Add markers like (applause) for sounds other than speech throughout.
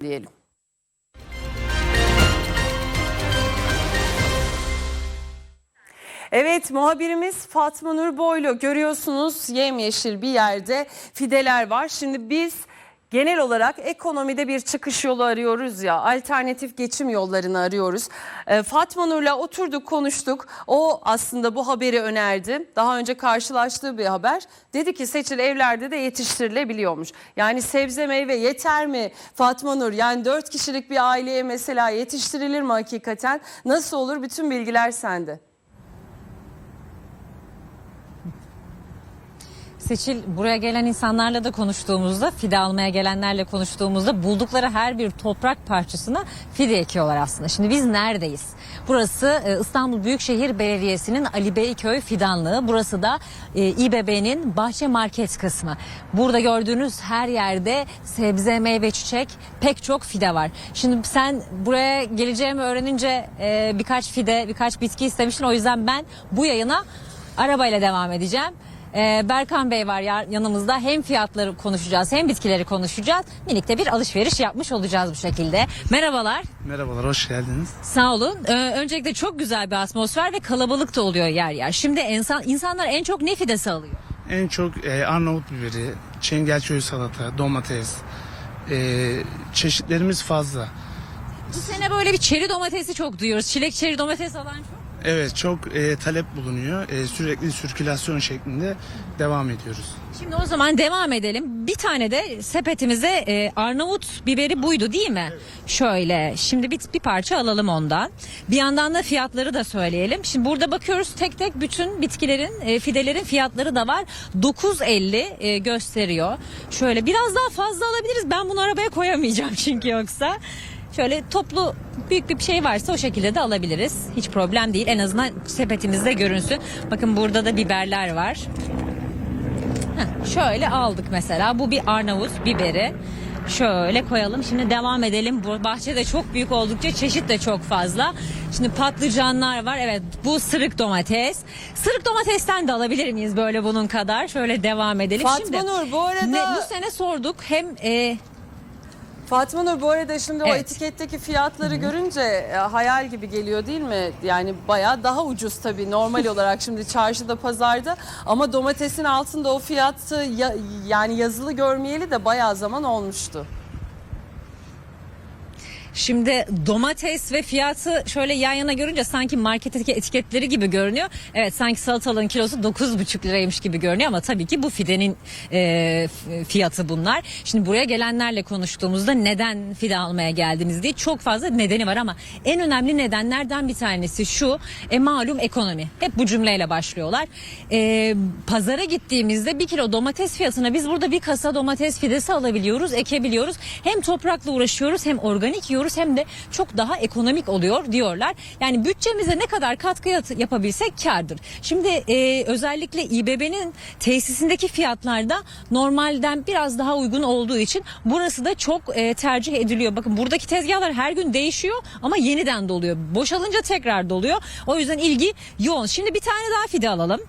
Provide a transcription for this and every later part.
diyelim. Evet muhabirimiz Fatma Nur Boylu görüyorsunuz yemyeşil bir yerde fideler var. Şimdi biz genel olarak ekonomide bir çıkış yolu arıyoruz ya alternatif geçim yollarını arıyoruz. Ee, Fatma Nur'la oturduk konuştuk o aslında bu haberi önerdi. Daha önce karşılaştığı bir haber dedi ki seçil evlerde de yetiştirilebiliyormuş. Yani sebze meyve yeter mi Fatma Nur yani 4 kişilik bir aileye mesela yetiştirilir mi hakikaten nasıl olur bütün bilgiler sende. Seçil buraya gelen insanlarla da konuştuğumuzda fide almaya gelenlerle konuştuğumuzda buldukları her bir toprak parçasına fide ekiyorlar aslında. Şimdi biz neredeyiz? Burası e, İstanbul Büyükşehir Belediyesi'nin Ali Beyköy fidanlığı. Burası da e, İBB'nin bahçe market kısmı. Burada gördüğünüz her yerde sebze, meyve, çiçek pek çok fide var. Şimdi sen buraya geleceğimi öğrenince e, birkaç fide, birkaç bitki istemiştin. O yüzden ben bu yayına arabayla devam edeceğim. Ee, Berkan Bey var ya- yanımızda. Hem fiyatları konuşacağız hem bitkileri konuşacağız. Minikte bir alışveriş yapmış olacağız bu şekilde. Merhabalar. Merhabalar, hoş geldiniz. Sağ olun. Ee, öncelikle çok güzel bir atmosfer ve kalabalık da oluyor yer yer. Şimdi insan, insanlar en çok ne fidesi alıyor? En çok e, Arnavut biberi, çengelköy salata, domates, e, çeşitlerimiz fazla. Bu sene böyle bir çeri domatesi çok duyuyoruz. Çilek çeri domates alan çok. Evet, çok e, talep bulunuyor. E, sürekli sirkülasyon şeklinde devam ediyoruz. Şimdi o zaman devam edelim. Bir tane de sepetimize e, Arnavut biberi buydu değil mi? Şöyle şimdi bir, bir parça alalım ondan. Bir yandan da fiyatları da söyleyelim. Şimdi burada bakıyoruz tek tek bütün bitkilerin e, fidelerin fiyatları da var. 9.50 e, gösteriyor. Şöyle biraz daha fazla alabiliriz. Ben bunu arabaya koyamayacağım (laughs) çünkü yoksa. Şöyle toplu büyük bir şey varsa o şekilde de alabiliriz. Hiç problem değil. En azından sepetimizde görünsün. Bakın burada da biberler var. Heh, şöyle aldık mesela. Bu bir Arnavut biberi. Şöyle koyalım. Şimdi devam edelim. Bu bahçede çok büyük oldukça çeşit de çok fazla. Şimdi patlıcanlar var. Evet bu sırık domates. Sırık domatesten de alabilir miyiz böyle bunun kadar? Şöyle devam edelim. Fatma Şimdi, Nur, bu arada- ne- bu sene sorduk. Hem e, Fatma Nur bu arada şimdi o Evet. etiketteki fiyatları görünce e, hayal gibi geliyor değil mi? Yani bayağı daha ucuz tabii normal (laughs) olarak şimdi çarşıda pazarda ama domatesin altında o fiyatı ya- yani yazılı görmeyeli de bayağı zaman olmuştu. Şimdi domates ve fiyatı şöyle yan yana görünce sanki marketteki etiketleri gibi görünüyor. Evet sanki salatalığın kilosu 9,5 liraymış gibi görünüyor ama tabii ki bu fidenin e, fiyatı bunlar. Şimdi buraya gelenlerle konuştuğumuzda neden fide almaya geldiniz diye çok fazla nedeni var ama en önemli nedenlerden bir tanesi şu. E, malum ekonomi. Hep bu cümleyle başlıyorlar. E, pazara gittiğimizde bir kilo domates fiyatına biz burada bir kasa domates fidesi alabiliyoruz, ekebiliyoruz. Hem toprakla uğraşıyoruz hem organik yiyoruz hem de çok daha ekonomik oluyor diyorlar. Yani bütçemize ne kadar katkı yapabilsek kardır. Şimdi e, özellikle İBB'nin tesisindeki fiyatlar da normalden biraz daha uygun olduğu için burası da çok e, tercih ediliyor. Bakın buradaki tezgahlar her gün değişiyor ama yeniden doluyor. Boşalınca tekrar doluyor. O yüzden ilgi yoğun. Şimdi bir tane daha fide alalım.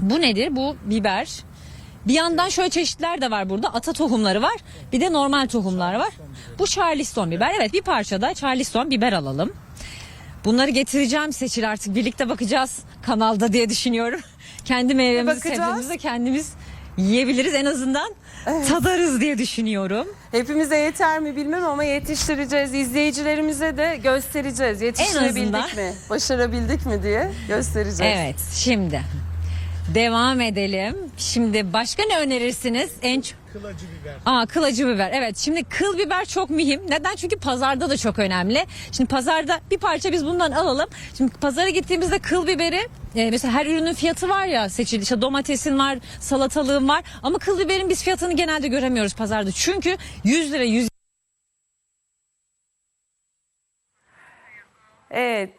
Bu nedir? Bu biber. Bir yandan şöyle çeşitler de var burada. Ata tohumları var. Bir de normal tohumlar var. Bu Charleston biber. Evet bir parça da Charleston biber alalım. Bunları getireceğim seçil artık. Birlikte bakacağız kanalda diye düşünüyorum. (laughs) Kendi meyvemizi bakacağız? sebzemizi kendimiz yiyebiliriz en azından. Tadarız diye düşünüyorum. Hepimize yeter mi bilmem ama yetiştireceğiz. İzleyicilerimize de göstereceğiz. Yetiştirebildik azından. mi? Başarabildik mi diye göstereceğiz. Evet şimdi devam edelim. Şimdi başka ne önerirsiniz? En çok Kılacı biber. Aa kılacı biber. Evet şimdi kıl biber çok mühim. Neden? Çünkü pazarda da çok önemli. Şimdi pazarda bir parça biz bundan alalım. Şimdi pazara gittiğimizde kıl biberi e, mesela her ürünün fiyatı var ya seçili. İşte domatesin var, salatalığın var. Ama kıl biberin biz fiyatını genelde göremiyoruz pazarda. Çünkü 100 lira 100 Evet.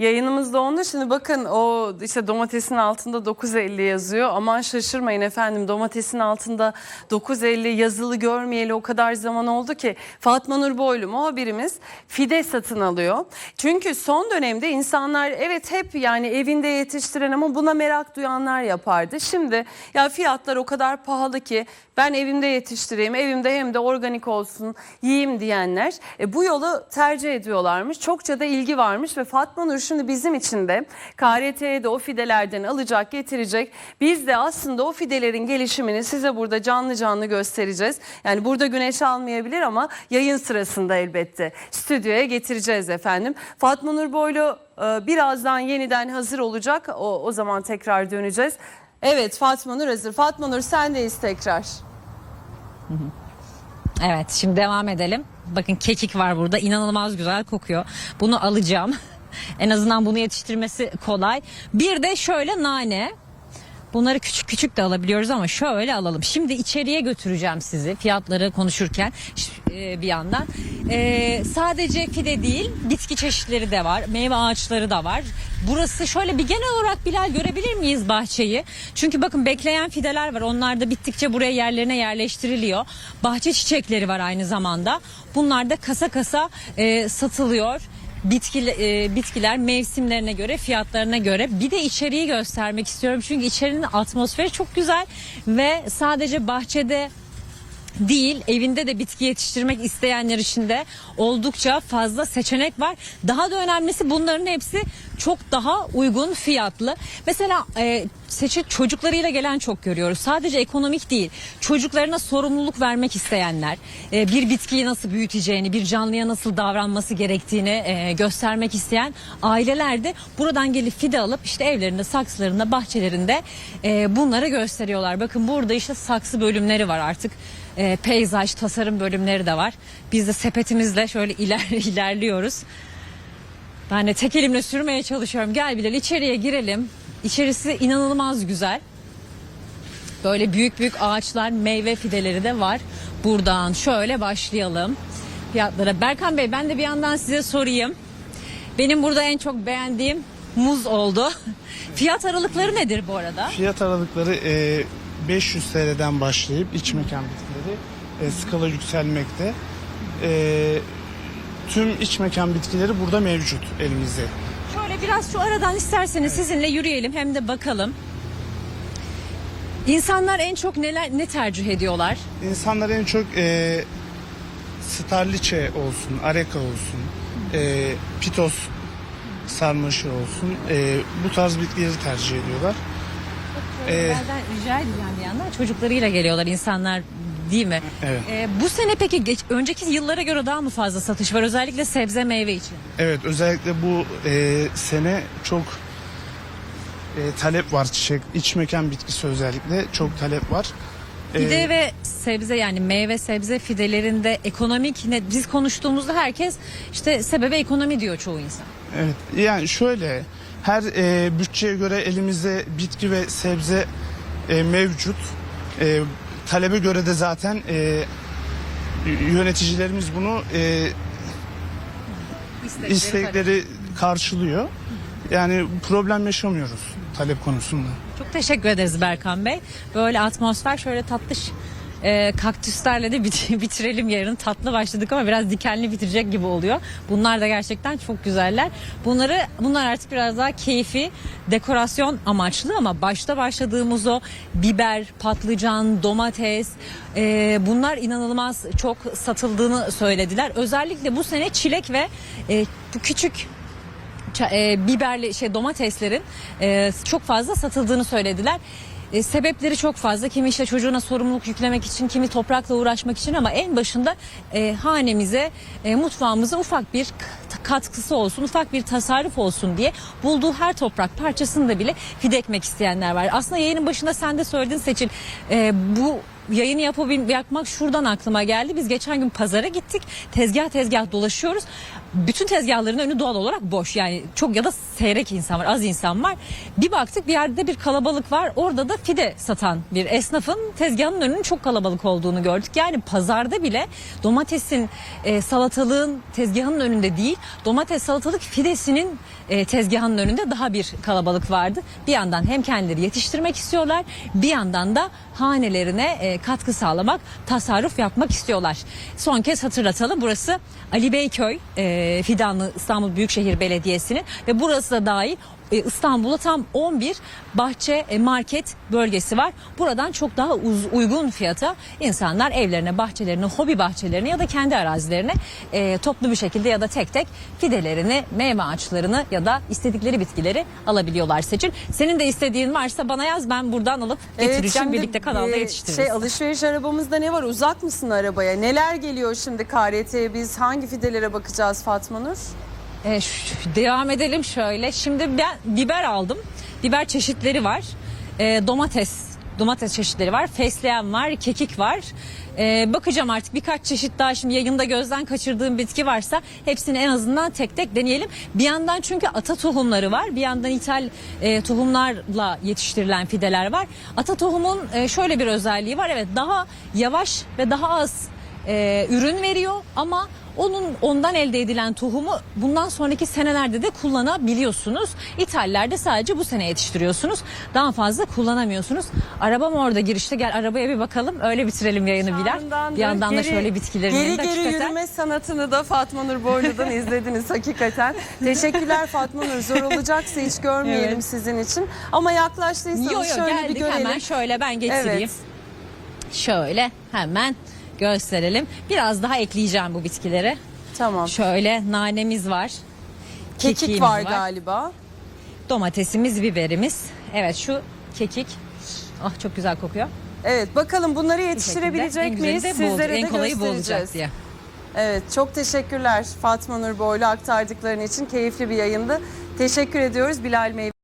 Yayınımız dondu. Şimdi bakın o işte domatesin altında 9.50 yazıyor. Aman şaşırmayın efendim domatesin altında 9.50 yazılı görmeyeli o kadar zaman oldu ki. Fatma Nur Boylu muhabirimiz fide satın alıyor. Çünkü son dönemde insanlar evet hep yani evinde yetiştiren ama buna merak duyanlar yapardı. Şimdi ya fiyatlar o kadar pahalı ki ben evimde yetiştireyim, evimde hem de organik olsun, yiyeyim diyenler e, bu yolu tercih ediyorlarmış. Çokça da ilgi varmış ve Fatma Nur şimdi bizim için de KRT'ye de o fidelerden alacak, getirecek. Biz de aslında o fidelerin gelişimini size burada canlı canlı göstereceğiz. Yani burada güneş almayabilir ama yayın sırasında elbette stüdyoya getireceğiz efendim. Fatma Nur Boylu e, birazdan yeniden hazır olacak. O, o zaman tekrar döneceğiz. Evet Fatma Nur hazır. Fatma Nur sendeyiz tekrar. Evet şimdi devam edelim. Bakın kekik var burada inanılmaz güzel kokuyor. Bunu alacağım. En azından bunu yetiştirmesi kolay. Bir de şöyle nane. Bunları küçük küçük de alabiliyoruz ama şöyle alalım. Şimdi içeriye götüreceğim sizi fiyatları konuşurken e, bir yandan. E, sadece fide değil bitki çeşitleri de var. Meyve ağaçları da var. Burası şöyle bir genel olarak Bilal görebilir miyiz bahçeyi? Çünkü bakın bekleyen fideler var. Onlar da bittikçe buraya yerlerine yerleştiriliyor. Bahçe çiçekleri var aynı zamanda. Bunlar da kasa kasa e, satılıyor bitki, e, bitkiler mevsimlerine göre fiyatlarına göre. Bir de içeriği göstermek istiyorum. Çünkü içerinin atmosferi çok güzel ve sadece bahçede değil evinde de bitki yetiştirmek isteyenler için de oldukça fazla seçenek var. Daha da önemlisi bunların hepsi çok daha uygun fiyatlı. Mesela e, seçim çocuklarıyla gelen çok görüyoruz. Sadece ekonomik değil. Çocuklarına sorumluluk vermek isteyenler, e, bir bitkiyi nasıl büyüteceğini, bir canlıya nasıl davranması gerektiğini e, göstermek isteyen aileler de buradan gelip fide alıp işte evlerinde, saksılarında, bahçelerinde e, bunları gösteriyorlar. Bakın burada işte saksı bölümleri var artık e, peyzaj, tasarım bölümleri de var. Biz de sepetimizle şöyle iler, (laughs) ilerliyoruz. Ben de tek elimle sürmeye çalışıyorum. Gel Bilal içeriye girelim. İçerisi inanılmaz güzel. Böyle büyük büyük ağaçlar, meyve fideleri de var. Buradan şöyle başlayalım fiyatlara. Berkan Bey ben de bir yandan size sorayım. Benim burada en çok beğendiğim muz oldu. (laughs) Fiyat aralıkları nedir bu arada? Fiyat aralıkları e, 500 TL'den başlayıp iç mekan bitkileri e, skala yükselmekte. E, tüm iç mekan bitkileri burada mevcut elimizde. Şöyle biraz şu aradan isterseniz sizinle yürüyelim hem de bakalım. İnsanlar en çok neler ne tercih ediyorlar? İnsanlar en çok e, starliçe olsun, areka olsun, e, pitos sarmaşı olsun e, bu tarz bitkileri tercih ediyorlar. Ee, rica edeceğim bir yandan çocuklarıyla geliyorlar insanlar değil mi? Evet. Ee, bu sene peki geç, önceki yıllara göre daha mı fazla satış var özellikle sebze meyve için? Evet özellikle bu e, sene çok e, talep var çiçek iç mekan bitkisi özellikle çok talep var. E, Fide ve sebze yani meyve sebze fidelerinde ekonomik ne biz konuştuğumuzda herkes işte sebebi ekonomi diyor çoğu insan. Evet yani şöyle her e, bütçeye göre elimizde bitki ve sebze e, mevcut. E, talebe göre de zaten e, yöneticilerimiz bunu e, istekleri karşılıyor. Yani problem yaşamıyoruz talep konusunda. Çok teşekkür ederiz Berkan Bey. Böyle atmosfer şöyle tatlış e, kaktüslerle de bit- (laughs) bitirelim yarın. Tatlı başladık ama biraz dikenli bitirecek gibi oluyor. Bunlar da gerçekten çok güzeller. Bunları bunlar artık biraz daha keyfi, dekorasyon amaçlı ama başta başladığımız o biber, patlıcan, domates e, bunlar inanılmaz çok satıldığını söylediler. Özellikle bu sene çilek ve e, bu küçük e, biberli şey domateslerin e, çok fazla satıldığını söylediler. E, sebepleri çok fazla. Kimi işte çocuğuna sorumluluk yüklemek için, kimi toprakla uğraşmak için ama en başında e, hanemize, e, mutfağımıza ufak bir katkısı olsun, ufak bir tasarruf olsun diye bulduğu her toprak parçasını da bile fide ekmek isteyenler var. Aslında yayının başında sen de söyledin Seçil. e, bu yayını yapabil yapmak şuradan aklıma geldi. Biz geçen gün pazara gittik. Tezgah tezgah dolaşıyoruz. Bütün tezgahların önü doğal olarak boş. Yani çok ya da seyrek insan var, az insan var. Bir baktık bir yerde bir kalabalık var. Orada da fide satan bir esnafın tezgahının önünün çok kalabalık olduğunu gördük. Yani pazarda bile domatesin, e, salatalığın tezgahının önünde değil, domates salatalık fidesinin e, tezgahının önünde daha bir kalabalık vardı. Bir yandan hem kendileri yetiştirmek istiyorlar, bir yandan da hanelerine e, katkı sağlamak, tasarruf yapmak istiyorlar. Son kez hatırlatalım burası Ali Beyköy e, Fidanlı İstanbul Büyükşehir Belediyesi'nin ve burası da dahil İstanbul'da tam 11 bahçe e, market bölgesi var. Buradan çok daha uz- uygun fiyata insanlar evlerine, bahçelerine, hobi bahçelerine ya da kendi arazilerine e, toplu bir şekilde ya da tek tek fidelerini, meyve ağaçlarını ya da istedikleri bitkileri alabiliyorlar Seçil. Senin de istediğin varsa bana yaz ben buradan alıp getireceğim şimdi, birlikte kanalda e, yetiştiririz. Şey alışveriş arabamızda ne var? Uzak mısın arabaya? Neler geliyor şimdi KRT'ye? Biz hangi fidelere bakacağız Fatma Nur? E, devam edelim şöyle. Şimdi ben biber aldım. Biber çeşitleri var. E, domates domates çeşitleri var. Fesleğen var, kekik var. E, bakacağım artık birkaç çeşit daha şimdi yayında gözden kaçırdığım bitki varsa hepsini en azından tek tek deneyelim. Bir yandan çünkü ata tohumları var. Bir yandan ithal e, tohumlarla yetiştirilen fideler var. Ata tohumun e, şöyle bir özelliği var. Evet daha yavaş ve daha az e, ürün veriyor ama onun ondan elde edilen tohumu bundan sonraki senelerde de kullanabiliyorsunuz. İthallerde sadece bu sene yetiştiriyorsunuz. Daha fazla kullanamıyorsunuz. Arabam orada girişte gel arabaya bir bakalım. Öyle bitirelim yayını Bilal. Bir yandan da şöyle bitkilerini Geri geri hakikaten- yürüme sanatını da Fatma Nur Boylu'dan izlediniz hakikaten. (laughs) Teşekkürler Fatma Nur. Zor olacaksa hiç görmeyelim Evet. sizin için. Ama yaklaştıysanız Yo yo şöyle bir geldik görelim. hemen şöyle ben getireyim. Evet. Şöyle hemen gösterelim. Biraz daha ekleyeceğim bu bitkileri. Tamam. Şöyle nanemiz var. Kekik kekiğimiz var, galiba. Domatesimiz, biberimiz. Evet şu kekik. Ah çok güzel kokuyor. Evet bakalım bunları yetiştirebilecek miyiz? de bu oldu. Sizlere En de kolayı bu olacak diye. Evet çok teşekkürler Fatma Nur Boylu aktardıkların için keyifli bir yayındı. Teşekkür ediyoruz Bilal Meyve.